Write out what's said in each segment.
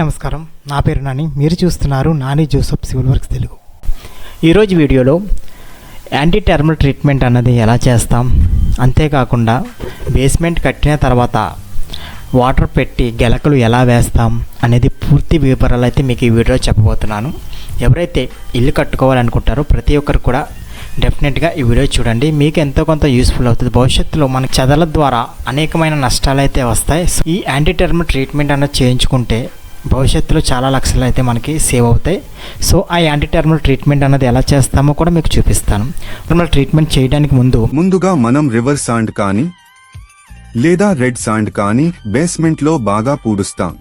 నమస్కారం. నా పేరు నాని. మీరు చూస్తున్నారు Nani Joseph civil works Telugu. ఈరోజు వీడియోలో యాంటీ టెర్మల్ ట్రీట్మెంట్ అన్నది ఎలా చేస్తాం? అంతేకాకుండా బేస్మెంట్ కట్టిన తర్వాత వాటర్ పెట్టి గెలకలు ఎలా వేస్తాం అనేది పూర్తి వివరాలు అయితే మీకు ఈ వీడియో చెప్పబోతున్నాను. ఎవరైతే ఇల్లు కట్టుకోవాలనుకుంటారో ప్రతి ఒక్కరు కూడా డెఫినెట్గా ఈ వీడియో చూడండి. మీకు ఎంతో కొంత యూస్ఫుల్ అవుతుంది. భవిష్యత్తులో మనకి చెదల ద్వారా అనేకమైన నష్టాలు అయితే వస్తాయి. ఈ యాంటీ టెర్మల్ ట్రీట్మెంట్ అన్నది చేయించుకుంటే భవిష్యత్తులో చాలా లక్షలు అయితే మనకి సేవ్ అవుతాయి. సో ఆ యాంటీ టర్మల్ ట్రీట్మెంట్ అన్నది ఎలా చేస్తామో కూడా మీకు చూపిస్తాను. టర్మల్ ట్రీట్మెంట్ చేయడానికి ముందు ముందుగా మనం రివర్ సాండ్ కానీ లేదా రెడ్ సాండ్ కానీ బేస్మెంట్లో బాగా పూడుస్తాం.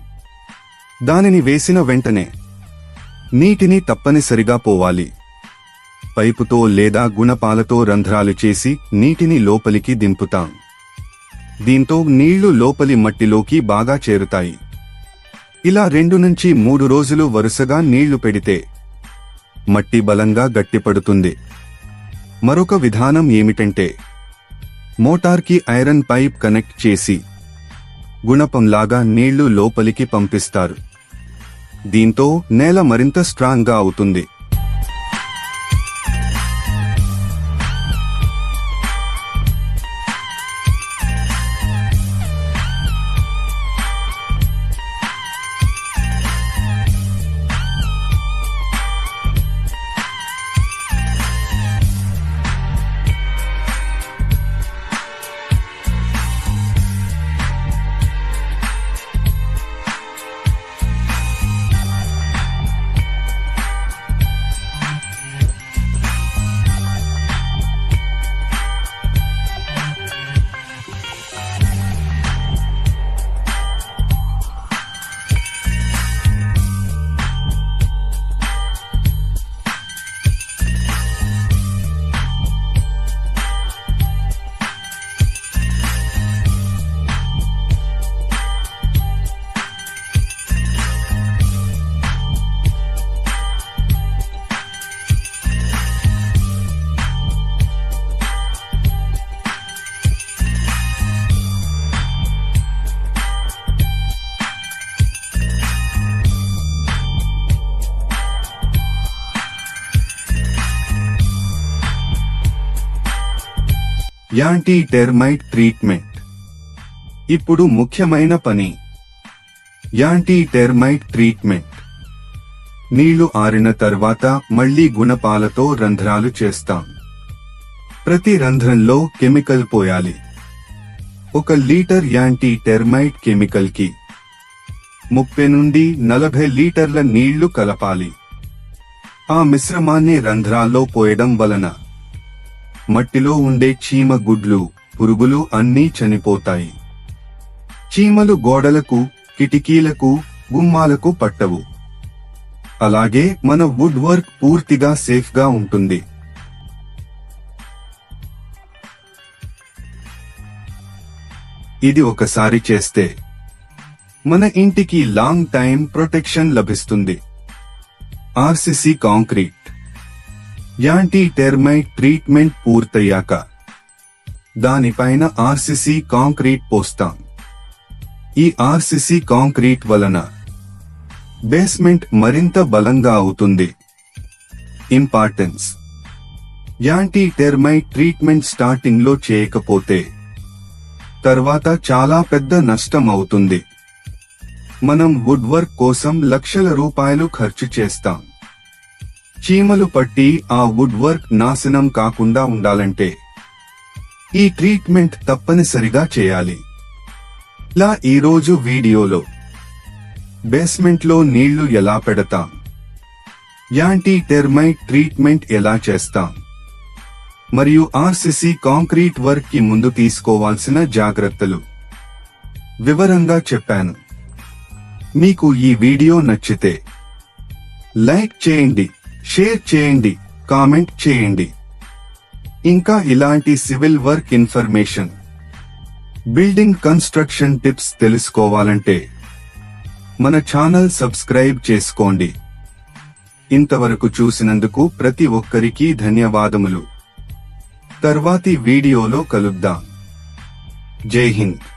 దానిని వేసిన వెంటనే నీటిని తప్పనిసరిగా పోవాలి. పైపుతో లేదా గుణపాలతో రంధ్రాలు చేసి నీటిని లోపలికి దింపుతాం. దీంతో నీళ్ళు లోపలి మట్టిలోకి బాగా చేరుతాయి. ఇలా రెండు నుంచి మూడు రోజులు వరుసగా నీళ్ళు పెడితే మట్టి బలంగా గట్టిపడుతుంది. మరొక విధానం ఏమిటంటే మోటార్కి ఐరన్ పైప్ కనెక్ట్ చేసి గుణపంలాగా నీళ్ళు లోపలికి పంపిస్తారు. దీంతో నేల మరింత స్ట్రాంగ్గా అవుతుంది. Anti termite treatment. ఇప్పుడు ముఖ్యమైన పని. Anti termite treatment. నీళ్ళు ఆరిన తర్వాత మళ్ళీ గుణపాలతో రంధ్రాలు చేస్తాం. ప్రతి రంధ్రంలో కెమికల్ పోయాలి. ఒక లీటర్ యాంటీ టెర్మైట్ కెమికల్కి ముప్పై నుండి నలభై లీటర్ల నీళ్ళు కలపాలి. ఆ మిశ్రమాన్ని రంధ్రాల్లో పోయడం వలన మట్టిలో ఉండే చీమ గుడ్లు పురుగులు అన్నీ చనిపోతాయి. చీమలు గోడలకు కిటికీలకు గుమ్మాలకు పట్టవు. అలాగే మన వుడ్ వర్క్ పూర్తిగా సేఫ్గా ఉంటుంది. ఇది ఒకసారి చేస్తే మన ఇంటికి లాంగ్ టైం ప్రొటెక్షన్ లభిస్తుంది. RCC concrete. Anti termite treatment పూర్తయ్యాక దానిపైన ఆర్సిసి కాంక్రీట్ పోస్తాం. ఈ ఆర్సిసి కాంక్రీట్ వలన బేస్మెంట్ మరింత బలంగా అవుతుంది. ఇంపార్టెన్స్. యాంటీ టెర్మైట్ ట్రీట్మెంట్ స్టార్టింగ్లో చేయకపోతే తర్వాత చాలా పెద్ద నష్టం అవుతుంది. మనం వుడ్ వర్క్ కోసం లక్షల రూపాయలు ఖర్చు చేస్తాం. చీమలు పట్టి ఆ వుడ్ వర్క్ నాశనం కాకుండా ఉండాలంటే ఈ ట్రీట్మెంట్ తప్పనిసరిగా చేయాలి. ఇలా ఈరోజు వీడియోలో బేస్మెంట్లో నీళ్ళు ఎలా పెడతాం? యాంటీ టెర్మైట్ ట్రీట్మెంట్ ఎలా చేస్తాం? మరియు ఆర్సిసి కాంక్రీట్ వర్క్కి ముందు తీసుకోవాల్సిన జాగ్రత్తలు. వివరంగా చెప్పాను. మీకు ఈ వీడియో నచ్చితే లైక్ చేయండి. షేర్ చేయండి కామెంట్ చేయండి. ఇంకా ఇలాంటి civil work information. Building construction tips తెలుసుకోవాలంటే మన ఛానల్ సబ్స్క్రైబ్ చేసుకోండి. ఇంతవరకు చూసినందుకు ప్రతి ఒక్కరికి ధన్యవాదములు. తర్వాతి వీడియోలో కలుద్దాం. జై హింద్.